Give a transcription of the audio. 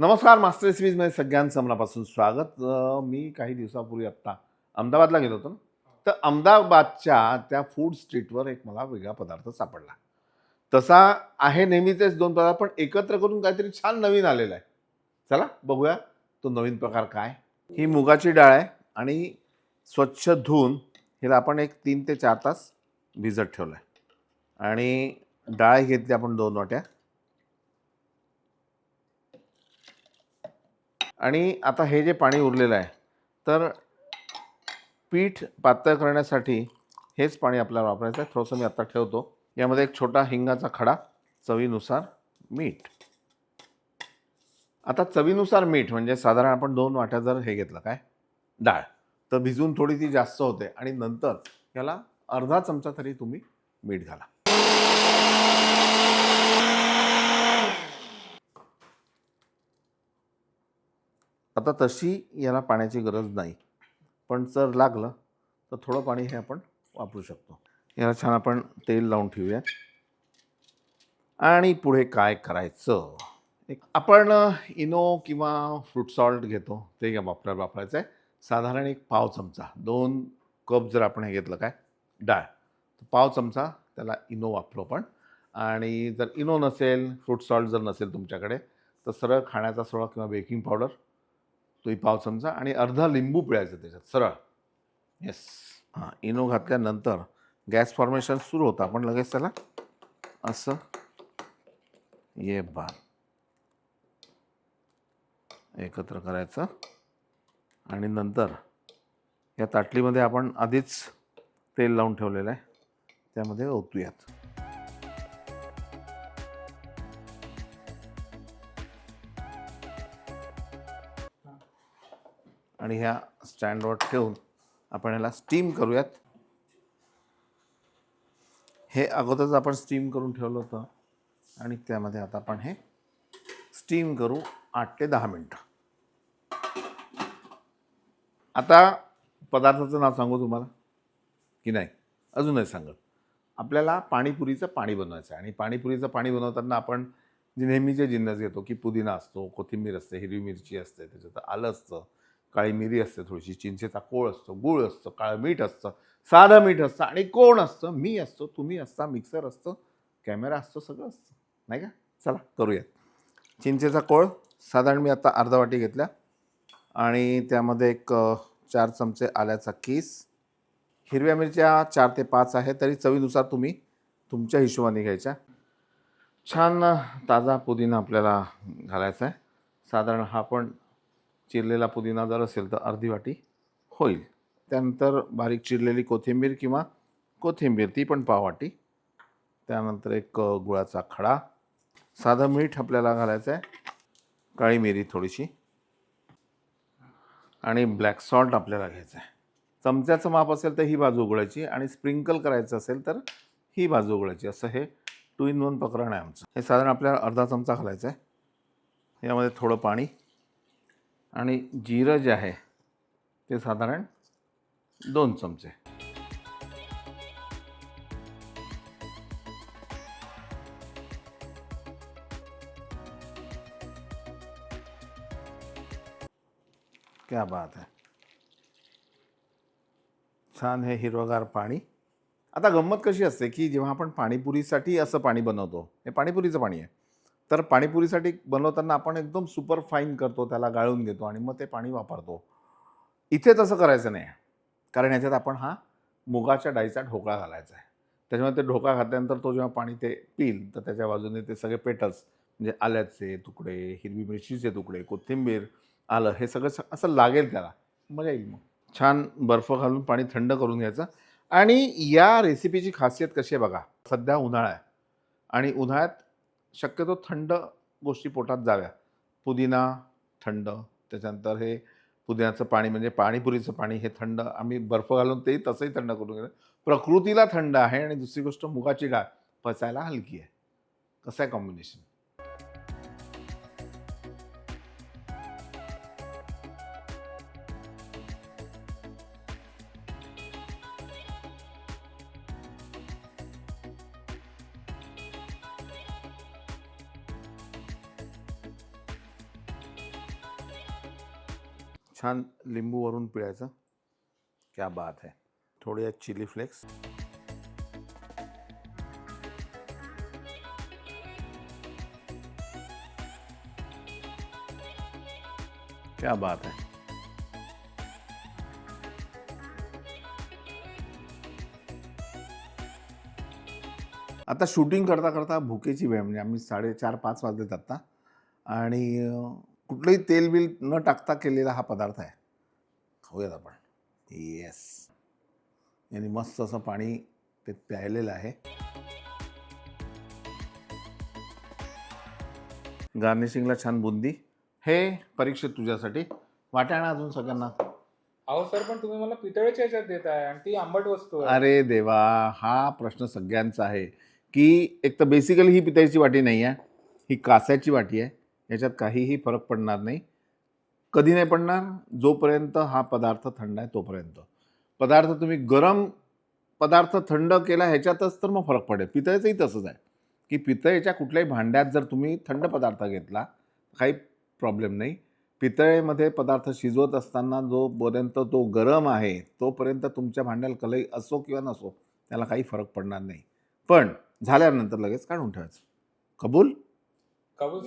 नमस्कार मास्टर रेसिपीजमध्ये सगळ्यांचं मनापासून स्वागत. मी काही दिवसापूर्वी आत्ता अहमदाबादला गेलो होतो ना. तर अहमदाबादच्या त्या फूड स्ट्रीटवर एक मला वेगळा पदार्थ सापडला. तसा आहे नेहमीचेच दोन पदार्थ पण एकत्र करून काहीतरी छान नवीन आलेला आहे. चला बघूया तो नवीन प्रकार काय. ही मुगाची डाळ आहे आणि स्वच्छ धुवून हिला आपण एक तीन ते चार तास भिजत ठेवलं आहे आणि डाळ घेतली आपण दोन वाट्या. आणि आता हे जे पाणी उरलेलं आहे तर पीठ पातळ करण्यासाठी हेच पाणी आपल्याला वापरायचं आहे. थोडंसं मी आत्ता ठेवतो. यामध्ये एक छोटा हिंगाचा खडा चवीनुसार मीठ. आता चवीनुसार मीठ म्हणजे साधारण आपण दोन वाट्या जर हे घेतलं काय? डाळ. तर भिजून थोडी ती जास्त होते आणि नंतर याला अर्धा चमचा तरी तुम्ही मीठ घाला. आता तशी याला पाण्याची गरज नाही. पण जर लागलं तर थोडं पाणी हे आपण वापरू शकतो. याला छान आपण तेल लावून ठेवूया आणि पुढे काय करायचं? एक आपण इनो किंवा फ्रूट सॉल्ट घेतो. ते वापरा वापरायचं आहे. साधारण एक पाव चमचा. दोन कप जर आपण हे घेतलं काय? डाळ. तर पाव चमचा त्याला इनो वापरू आपण. आणि जर इनो नसेल फ्रूट सॉल्ट जर नसेल तुमच्याकडे तर सरळ खाण्याचा सोडा किंवा बेकिंग पावडर तोही पाव चमचा आणि अर्धा लिंबू पिळायचा त्याच्यात सरळ. येस हां इनो घातल्यानंतर गॅस फॉर्मेशन सुरू होतं. आपण लगेच त्याला असं ये बार. एकत्र करायचं. आणि नंतर या ताटलीमध्ये आपण आधीच तेल लावून ठेवलेलं आहे. त्यामध्ये ओतूयात. आणि ह्या स्टँडवर ठेवून आपण ह्याला स्टीम करूयात. हे अगोदरच आपण स्टीम करून ठेवलं होतं आणि त्यामध्ये आता आपण हे स्टीम करू आठ ते दहा मिनटं. आता पदार्थाचं नाव सांगू तुम्हाला? की नाही? अजून नाही सांगत. आपल्याला पाणीपुरीचं पाणी बनवायचं आहे आणि पाणीपुरीचं पाणी बनवताना आपण जे नेहमीचे जिन्नस घेतो की पुदिना असतो कोथिंबीर असते हिरवी मिरची असते त्याच्यात आलं असतं काळी मिरी असते थोडीशी चिंचेचा कोळ असतो गूळ असतं काळं मीठ असतं साधं मीठ असतं आणि कोण असतं? मी असतो तुम्ही असता मिक्सर असतं कॅमेरा असतो सगळं असतं. नाही का? चला करूयात. चिंचेचा कोळ साधारण मी आता अर्धा वाटी घेतल्या आणि त्यामध्ये एक चार चमचे आल्याचा किस. हिरव्या मिरच्या चार ते पाच आहे तरी चवीनुसार तुम्ही तुमच्या हिशोबाने घ्यायच्या. छान ताजा पुदिना आपल्याला घालायचा आहे. साधारण हा पण चिरलेला पुदिना जर असेल तर अर्धी वाटी होईल. त्यानंतर बारीक चिरलेली कोथिंबीर किंवा कोथिंबीर ती पण पाववाटी त्यानंतर एक गुळाचा खडा. साधं मीठ आपल्याला घालायचं आहे काळी मिरी थोडीशी. आणि ब्लॅक सॉल्ट आपल्याला घ्यायचं आहे चमच्याचं माप असेल तर ही बाजू उघडायची आणि स्प्रिंकल करायचं असेल तर ही बाजू उघडायची. असं हे टू इन वन प्रकरण आहे आमचं. हे साधारण आपल्याला अर्धा चमचा घालायचा आहे यामध्ये थोडं पाणी आणि जिरं जे आहे ते साधारण दोन चमचे. क्या बात आहे छान हे हिरवगार पाणी. आता गंमत कशी असते की जेव्हा आपण पाणीपुरीसाठी असं पाणी बनवतो हे पाणीपुरीचं पाणी आहे तर पाणीपुरीसाठी बनवताना आपण एकदम सुपर फाईन करतो त्याला गाळून घेतो आणि मग ते पाणी वापरतो. इथे तसं करायचं नाही. कारण याच्यात आपण हा मुगाच्या डाळीचा ढोकळा घालायचा आहे. त्याच्यामुळे ते ढोका घातल्यानंतर तो जेव्हा पाणी ते पिल तर त्याच्या बाजूने ते सगळे पेटस म्हणजे आल्याचे तुकडे हिरवी मिरचीचे तुकडे कोथिंबीर आलं हे सगळं स- असं लागेल त्याला. मजा येईल मग. छान बर्फ घालून पाणी थंड करून घ्यायचं. आणि या रेसिपीची खासियत कशी आहे बघा. सध्या उन्हाळा आहे. आणि उन्हाळ्यात शक्यतो थंड गोष्टी पोटात जाव्या. पुदिना थंड त्याच्यानंतर हे पुदिन्याचं पाणी म्हणजे पाणीपुरीचं पाणी हे थंड आम्ही बर्फ घालून तेही तसंही थंड करून घेतो. प्रकृतीला थंड आहे आणि दुसरी गोष्ट मुगाची डाळ पचायला हलकी आहे. कसं आहे कॉम्बिनेशन छान लिंबू वरून पिळायचं. क्या बात आहे थोडे आहेत चिली फ्लेक्स. क्या बात है. आता शूटिंग करता करता भुकेची वेळ म्हणजे आम्ही साडेचार पाच वाजलेत आत्ता. आणि कुठलंही तेल बिल न टाकता केलेला हा पदार्थ आहे. खाऊयात आपण. येस यांनी मस्त असं पाणी ते प्यायलेलं आहे. गार्निशिंगला छान बुंदी. हे परीक्षित तुझ्यासाठी. वाट्या ना अजून सगळ्यांना. अहो सर पण तुम्ही मला पितळेच्या ह्याच्यात देताय आणि ती आंबट वस्तू आहे. अरे देवा हा प्रश्न सगळ्यांचा आहे. की एक तर बेसिकली ही पितळीची वाटी नाही आहे ही कास्याची वाटी आहे. याच्यात काहीही फरक पडणार नाही. कधी नाही पडणार जोपर्यंत हा पदार्थ थंड आहे तोपर्यंत. पदार्थ तुम्ही गरम पदार्थ थंड केला ह्याच्यातच तर मग फरक पडेल. पितळेचंही तसंच आहे. की पितळेच्या कुठल्याही भांड्यात जर तुम्ही थंड पदार्थ घेतला काही प्रॉब्लेम नाही. पितळेमध्ये पदार्थ शिजवत असताना जोपर्यंत तो गरम आहे तोपर्यंत तुमच्या भांड्याला कलई असो किंवा नसो त्याला काही फरक पडणार नाही. पण झाल्यानंतर लगेच काढून ठेवायचं. कबूल? कबूल.